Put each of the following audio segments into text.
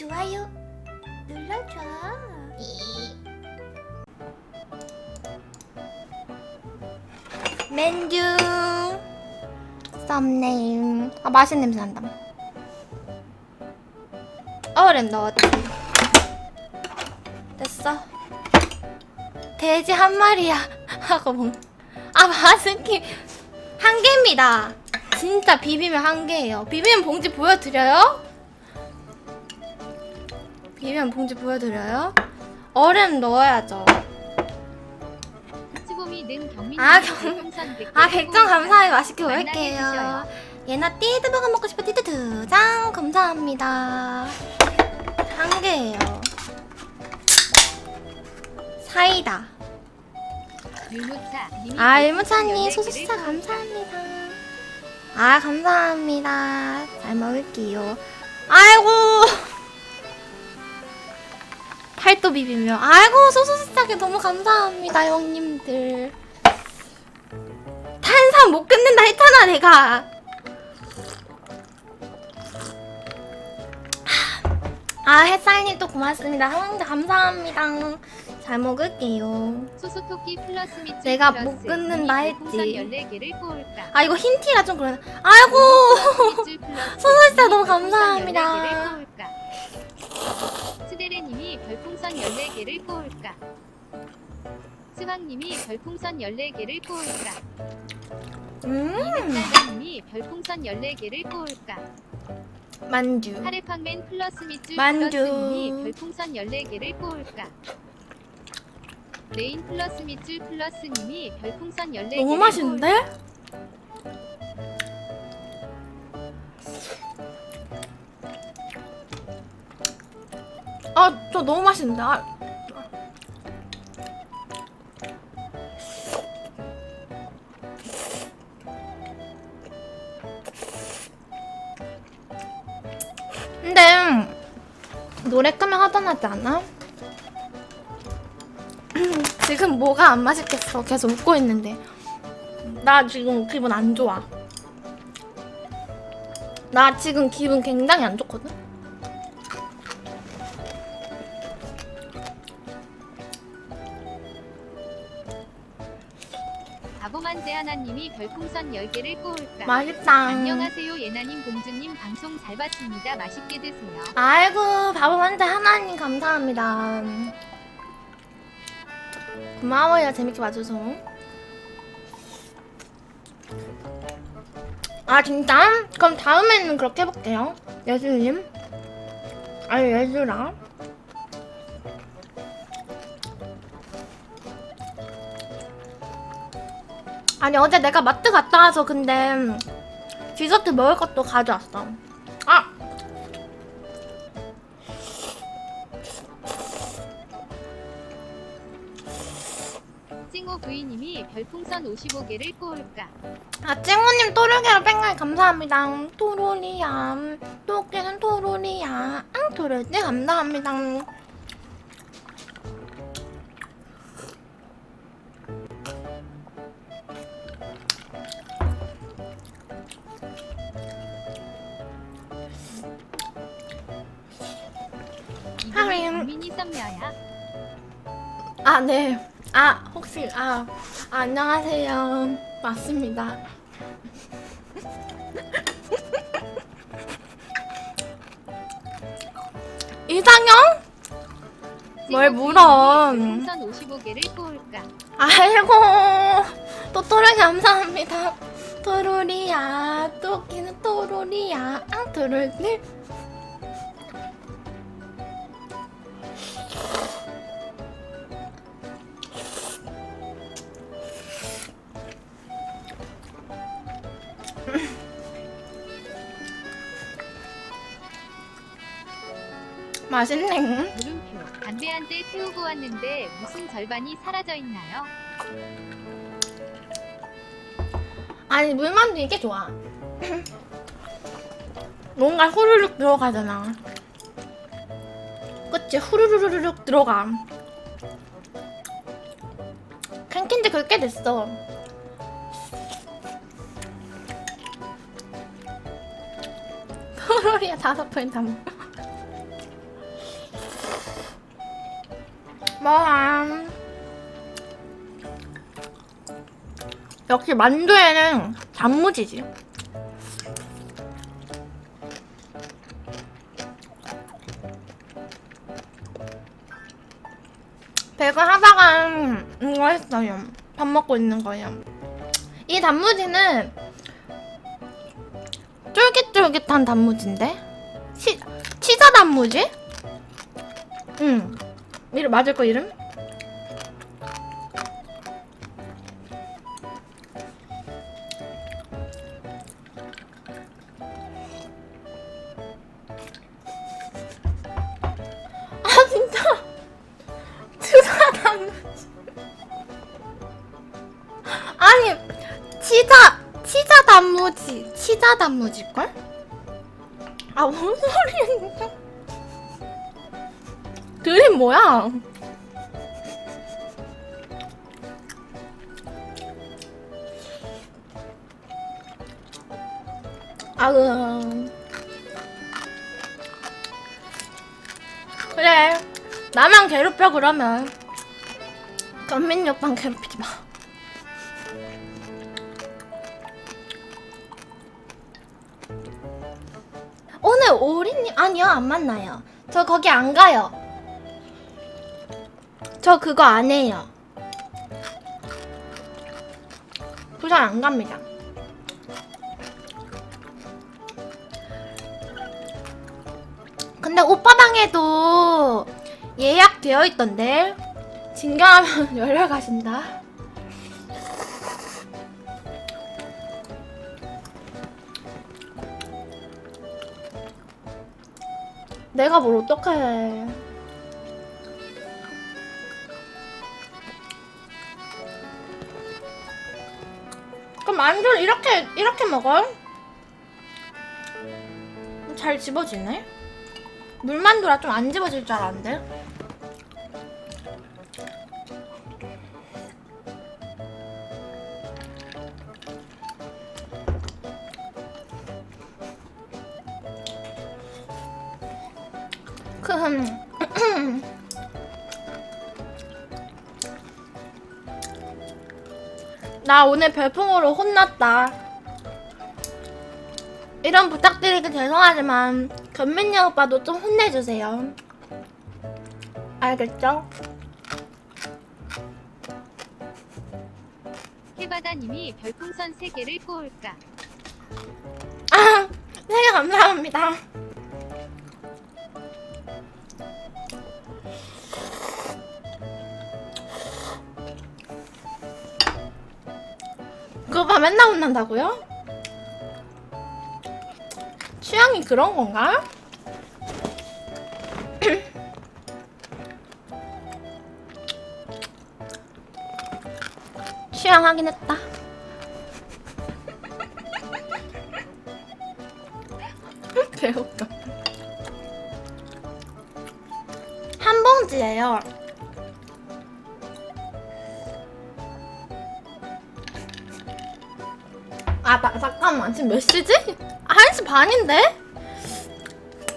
좋아요. 눌러줘. 맨주 썸네일. 아 맛있는 냄새 난다. 얼음 넣었지 됐어. 돼지 한 마리야. 하고 먹... 아 마스키 한 개입니다. 진짜 비비면 한 개예요. 비비면 봉지 보여드려요? 비비면 봉지 보여드려요? 얼음 넣어야죠 찌bom이 는 경민 아, 경- 아, 백점 감사해요. 맛있게 먹을게요. 예나 띠드버거 먹고 싶어 띠드 두장 감사합니다. 한 개예요. 사이다. 아, 일무차님 14 소식자 개를 감사합니다. 아, 감사합니다. 잘 먹을게요. 아이고. 팔도 비비며. 아이고, 소소식자게 너무 감사합니다, 형님들. 탄산 못 끊는다 했잖아, 내가. 아, 햇살님 또 고맙습니다. 형님들 감사합니다. 잘 먹을게요. 소소토끼 플러스 밑줄 내가 플러스 못 끊는다 했지. 별풍선 14개를 꼬을까 아, 이거 흰티라 좀 그러네. 아이고. 님이 너무 감사합니다. 14개를 꼬을까 스데레님이 별풍선 14개를 꼬을까 스왕님이 별풍선 14개를 꼬을까 음. 이백달님이 별풍선 14개를 꼬을까 만주. 카레팡맨 플러스 밑줄 만두. 플러스님이 별풍선 14개를 꼬을까 레인 플러스 밑줄 플러스님이 별풍선 14개를 너무 맛있는데? 아, 저 너무 맛있는데. 아. 근데 노래 끄면 하단하지 않아? 지금 뭐가 안 맛있겠어. 계속 웃고 있는데. 나 지금 기분 안 좋아. 나 지금 기분 굉장히 안 좋거든? 바보만세 하나님이 별풍선 10개를 꼬을까 맛있다. 안녕하세요 예나님 공주님 방송 잘 봤습니다 맛있게 드세요 아이고, 바보한테 하나님 감사합니다. 고마워요, 재밌게 봐줘서. 아, 진짜? 그럼 다음에는 그렇게 해볼게요. 예술님. 아니, 예술아. 아니, 어제 내가 마트 갔다 와서 근데 디저트 먹을 것도 가져왔어. 아! 찡호 부이님이 별풍선 55개를 꼬을까 아, 찡우님 또르게로 뺑가이 감사합니다. 토로리야. 또끼는 토로리야. 앙, 토로리 감사합니다. 썸녀야 아, 네. 아, 혹시, 아, 아, 안녕하세요. 맞습니다. 이상형? 뭘 물어. 부이님이 별풍선 55개를 꼬을까 아이고, 또 토르 감사합니다. 토로리야, 또끼는 토로리야. 아, 토로리. 맛있네. 물음표 담배 한대 태우고 왔는데 무슨 절반이 사라져 있나요? 아니 물만두 이게 좋아. 뭔가 후루룩 들어가잖아. 그치 후루루루룩 들어가. 캔캔지 그렇게 됐어. 토로리야 다섯 포인트 뭐함 역시 만두에는 단무지지. 배가 하다가 이거 했어요? 밥 먹고 있는 거예요. 이 단무지는 쫄깃쫄깃한 단무지인데? 치, 치자 단무지? 응 이름 맞을 거 이름? 아 진짜 치자 단무지 아니 치자 치자 단무지 치자 단무지걸? 아 뭔 소리야 그림 뭐야? 아으 그래 나만 괴롭혀 그러면. 전민이 오빠는 괴롭히지 마. 오늘 오리님 아니요 안 만나요. 저 거기 안 가요 저 그거 안 해요. 부산 안 갑니다. 근데 오빠 방에도 예약되어 있던데 진경하면 가신다. 내가 뭘 어떡해 그럼 만두를 이렇게 이렇게 먹어? 잘 집어지네? 물만두라 좀 안 집어질 줄 알았는데 그 나 오늘 별풍으로 혼났다. 이런 부탁드리기 죄송하지만 견민이 오빠도 좀 혼내주세요. 알겠죠? 해바다님이 별풍선 3개를 꼬을까? 아, 네 감사합니다. 맨날 혼난다고요? 취향이 그런 건가? 취향 확인했다. 개웃겨. 한 봉지예요. 아, 나, 잠깐만. 지금 몇 시지? 1시 반인데?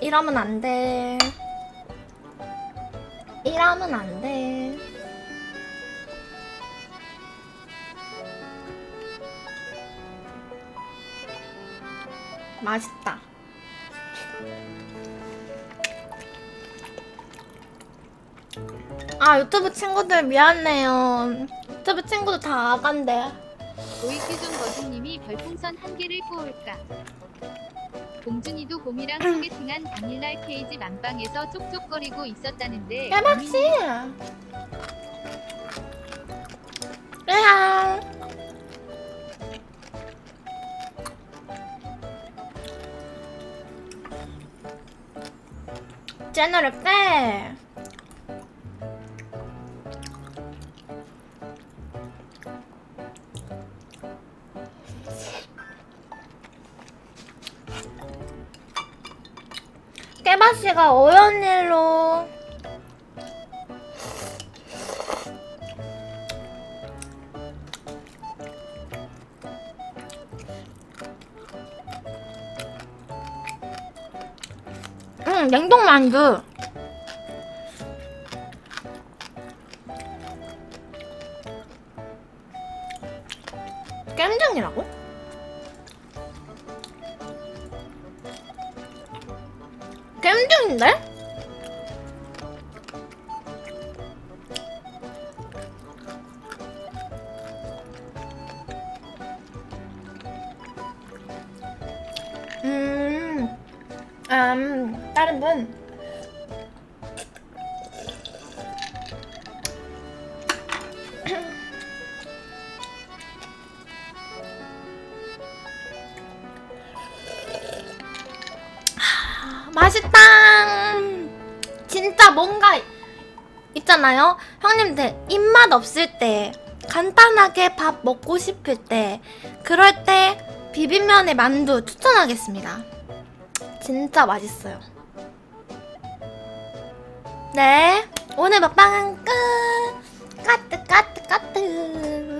이러면 안 돼. 이러면 안 돼. 맛있다. 아 유튜브 친구들 미안해요. 유튜브 친구들 다 아간데. 오이규종 거주님이 별풍선 1개를 꼬을까? 봉준이도 봄이랑 소개팅한 당일날 케이지 만방에서 쪽쪽거리고 있었다는데 깨박씨. 그래야. 채널을 빼. 깨바씨가 어연 일로. 응 냉동 만두 음, 다른 분. 아, 맛있다. 진짜 뭔가 있잖아요. 형님들 입맛 없을 때 간단하게 밥 먹고 싶을 때 그럴 때 비빔면에 만두 추천하겠습니다. 진짜 맛있어요. 네, 오늘 먹방은 끝! 까뜨 까뜨 까뜨